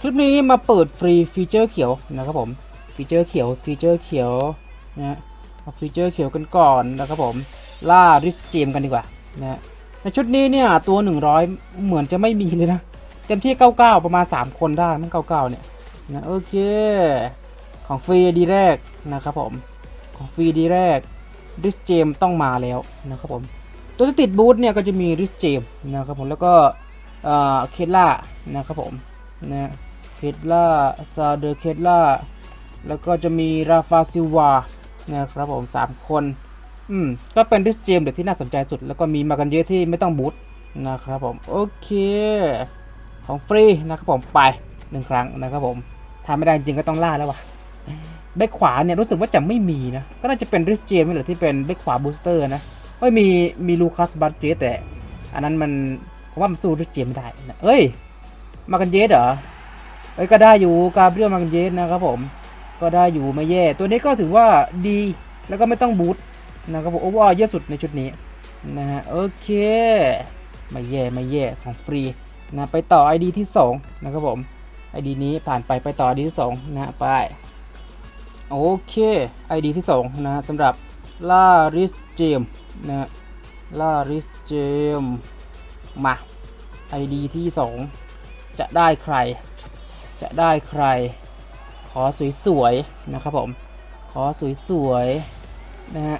คลิปนี้มาเปิดฟรีฟีเจอร์เขียวนะครับผมฟีเจอร์เขียวฟีเจอร์เขียวนะฟีเจอร์เขียวกันก่อนนะครับผมล่าริสเจมกันดีกว่านะในชุดนี้เนี่ยตัว 100 เหมือนจะไม่มีเลยนะ เต็มที่ 99 ประมาณ 3 คนได้มั้ง99 เนี่ยนะโอเค ของฟรีดีแรกนะครับผมของฟรีดีแรกริสเจมต้องมาแล้วนะครับผมตัวที่ติดบูธเนี่ยก็จะมีริสเจมนะครับผมแล้วก็เออเคล่านะครับผมนะ เคทล่าซาเดอร์เคทล่าแล้วก็จะมีราฟาซิลวานะครับผม 3 คน อืม ก็เป็นริสเจมเด็กที่น่าสนใจสุด แล้วก็มีมากันเยอะที่ไม่ต้องบูธนะครับผม โอเค ของฟรีนะครับผมไปหนึ่งครั้งนะครับผมทำไม่ได้จริงก็ต้องล่าแล้ววะแบ็คขวาเนี่ยรู้สึกว่าจะไม่มีนะ ก็น่าจะเป็นริสเจมนี่แหละที่เป็นแบ็คขวาบูสเตอร์นะเอ้ยมีมีลูคัสบัตเจแต่ อันนั้นมันผมว่ามันสู้ริสเจมไม่ได้นะเอ้ย มากันเยสเหรอ เอ้ยก็ได้อยู่กาเบรียลมากันเยสนะครับผมก็ได้อยู่ไม่แย่ ตัวนี้ก็ถือว่าดีแล้วก็ไม่ต้องบูทนะครับผมโอ้ว่าเยอะสุดในชุดนี้นะฮะโอเคไม่แย่ไม่แย่ของฟรีนะไปต่อ ID ที่ 2 นะครับผม ID นี้ผ่านไปไปต่อ ID ที่2นะไปโอเค ID ที่ 2 นะสำหรับลาริสเจมนะลาริสเจมมา ID ที่ 2 จะได้ใคร จะได้ใคร ขอสวยๆนะครับผม ขอสวยๆนะฮะ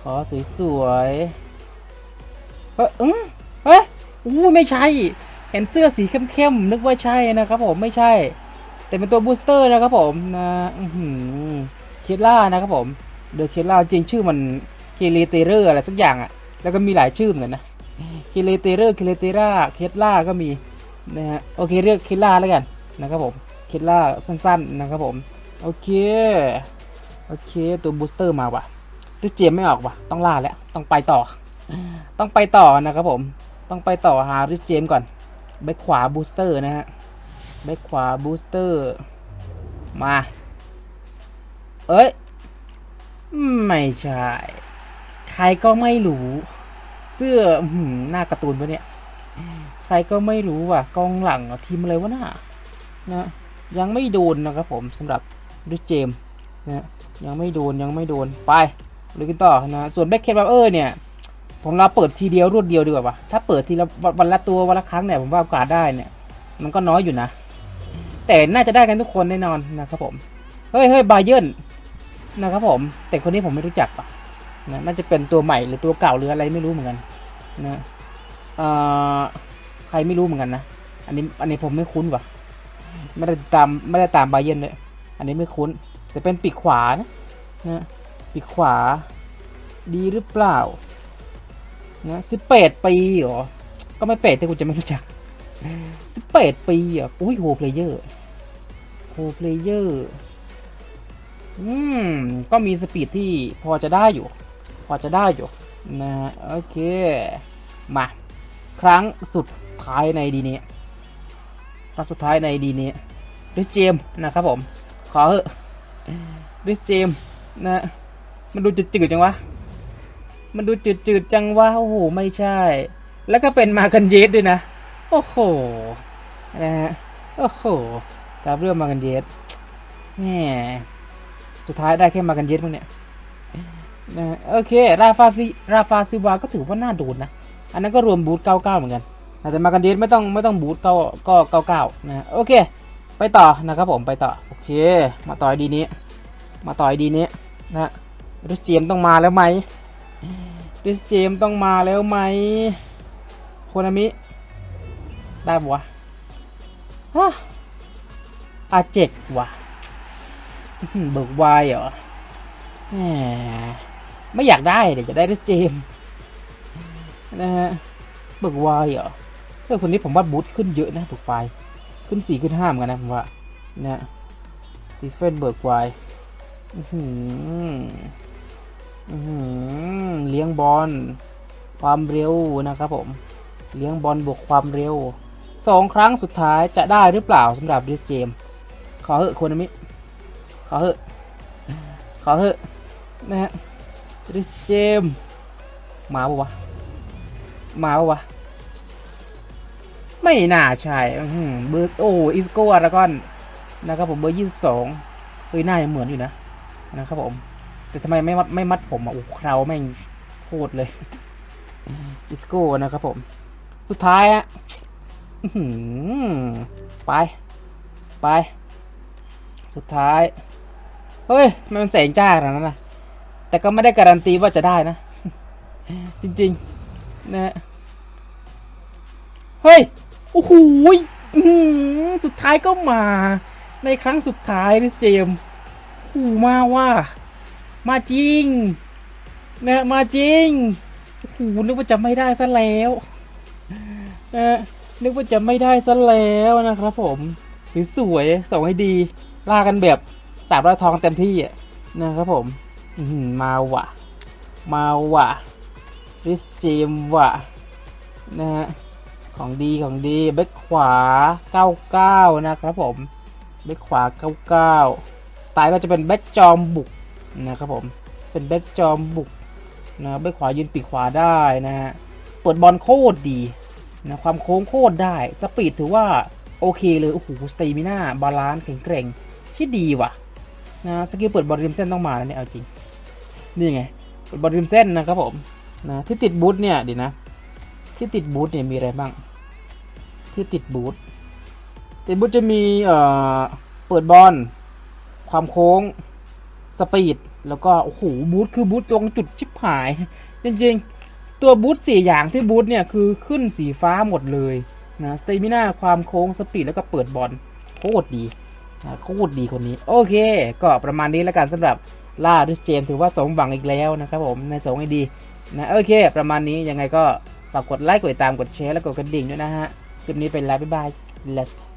ขอสวยๆเฮ้ยอืมเฮ้ยอู้ไม่ใช่ เห็นเสื้อสีเข้มๆ นึกว่าใช่นะครับผม ไม่ใช่ แต่เป็นตัวบูสเตอร์นะครับผมนะอื้อหือเคทล่านะครับผม เดอะเคทล่าจริงชื่อมันเคเลเตเรอร์อะไรสักอย่างอะ่ะแล้วก็มีหลายชื่อเหมือนกันนะเคเลเตเรอร์เคเลเตราเคทล่าก็มีนะฮะ โอเคเรียกเคทล่าแล้วกัน นะครับผมเคทล่าสั้นๆนะครับผมโอเคโอเคตัวบูสเตอร์มาว่ะริเจมไม่ออกว่ะต้องล่าแล้วต้องไปต่อ ต้องไปต่อนะครับผมต้องไปต่อหาริเจมก่อนแบ็คขวาบูสเตอร์นะฮะแบ็คขวาบูสเตอร์มาเอ้ยไม่ใช่ ใครก็ไม่รู้ เสื้อหน้าการ์ตูนปะเนี่ย ใครก็ไม่รู้ว่ะกองหลังทีมอะไรวะน่า นะยังไม่โดนนะครับผมสำหรับดิเจมนะยังไม่โดนยังไม่โดนไปเลยกันต่อนะส่วนแบ็คเคทเออร์เนี่ยผมเราเปิดทีเดียวรวดเดียวดีกว่าปะถ้าเปิดทีละวันละตัววันละครั้งเนี่ยผมว่าโอกาสได้เนี่ย มันก็น้อยอยู่นะ แต่น่าจะได้กันทุกคนแน่นอนนะครับผมเฮ้ยเฮ้ยบาเยิร์นนะครับผม แต่คนนี้ผมไม่รู้จักปะนะน่าจะเป็นตัวใหม่หรือตัวเก่าหรืออะไรไม่รู้เหมือนกันนะใครไม่รู้เหมือนกันนะ อันนี้อันนี้ผมไม่คุ้นว่ะ ไม่ได้ตามไม่ได้ตามบาเยนเลยอันนี้ไม่คุ้น แต่เป็นปีกขวานะนะปีกขวา ดีหรือเปล่านะสิบแปดปีเหรอ ก็ไม่เป็ดที่กูจะไม่รู้จักสิบแปดปีอะอุ้ยโฮเพลเยอร์โฮเพลเยอร์อืม ก็มีสปีดที่พอจะได้อยู่ พอจะได้อยู่นะโอเค มา ครั้งสุดท้ายในดีนี้ ครั้งสุดท้ายในดีนี้ริสเจมนะครับผม ขอเถอะริสเจมนะมันดูจืดๆจังวะ มันดูจืดๆจังวะ โอ้โห ไม่ใช่ แล้วก็เป็นมากันเยสด้วยนะ โอ้โห นะฮะ โอ้โหกราบเรื่องมากันเยสแหมสุดท้ายได้แค่มากันเยสมั้งเนี่ยนะโอเค ราฟาฟิราฟาซิวาก็ถือว่าน่าโดนนะ อันนั้นก็รวมบูท99 เหมือนกัน แต่มากันดสไม่ต้องไม่ต้องบูทก้าก็เก้าเก้านะโอเค ไปต่อนะครับผมไปต่อโอเค มาต่อยดีนี้ มาต่อยดีนี้นะริสเจมต้องมาแล้วไหมริสเจมต้องมาแล้วไหมโคนามิได้ปะวะฮะอาเจกวะเบิกวายเหรอไม่อยากได้เดี๋ยวจะได้ริสเจมนะฮะเบิกวายเหรอ เรื่ออคนนี้ผมว่าบูทขึ้นเยอะนะถูกไฟขึ้นสี่ขึ้นห้าเหมือนกันนะผมว่านะสตีเฟนเบิร์กไวอื้อหืออื้อหือเลี้ยงบอลความเร็วนะครับผม เลี้ยงบอลบวกความเร็วสองครั้งสุดท้ายจะได้หรือเปล่าสำหรับดิสเจม ขอเหอะคนมิขอเหอะขอเหอะนะฮะดิสเจม มาปะวะ มาปะวะ ไม่น่าใช่เบอร์โอ้อิสโกอาร์กอนนะครับผมเบอร์ยี่สิบสองเฮ้ยหน้ายังเหมือนอยู่นะนะครับผม แต่ทำไมไม่มัดไม่มัดผมอะโอ้เคราแม่งโคตรเลยอิสโก้นะครับผม สุดท้ายอะไป ไป สุดท้าย เฮ้ย มันแสงจ้าขนาดนั้นนะแต่ก็ไม่ได้การันตีว่าจะได้นะ จริง ๆ นะ เฮ้ย โอ้โหสุดท้ายก็มาในครั้งสุดท้ายนี่เจมส์โอ้โหมาว่า มาจริงนะมาจริงโอ้โหนึกว่าจะไม่ได้ซะแล้วนะนึกว่าจะไม่ได้ซะแล้วนะครับผมสวยๆส่งให้ดีลากันแบบสามร้อยทองเต็มที่อะนะครับผมมาว่ะ มาว่ะริสเจมว่ะนะฮะ ของดีของดีเบคขวา 99 นะครับผมเบคขวา 99 สไตล์ก็จะเป็นแบ็คจอมบุกนะครับผมเป็นแบ็คจอมบุกนะแบ็คขวายืนปีกขวาได้นะฮะเปิดบอลโคตรดีนะความโค้งโคตรได้สปีดถือว่าโอเคเลยโอ้โหสเตมิน่าบาลานซ์แข็งแกร่งชิดดีว่ะนะสกิลเปิดบอลริมเส้นต้องมาแล้วเนี่ยเอาจริงนี่ไงเปิดบอลริมเส้นนะครับผมนะที่ติดบูทเนี่ยดีนะที่ติดบูทเนี่ยมีอะไรบ้าง ที่ติดบูทติดบูทจะมีเอ่อเปิดบอลความโค้งสปีดแล้วก็โอ้โหบูทคือบูทตรงจุดชิบหาย จริงๆ ตัวบูทสี่อย่างที่บูทเนี่ยคือขึ้นสีฟ้าหมดเลยนะสเตมิน่าความโค้งสปีดแล้วก็เปิดบอลโคตรดีนะโคตรดีคนนี้ โอเค ก็ประมาณนี้แล้วกันสำหรับล่าดิสเจมถือว่าสมหวังอีกแล้วนะครับผมในสงให้ดีนะโอเค ประมาณนี้ยังไงก็ฝากกดไลค์กดติดตามกดแชร์และกดกระดิ่งด้วยนะฮะ คลิปนี้ไปแล้วบ๊ายบาย let's go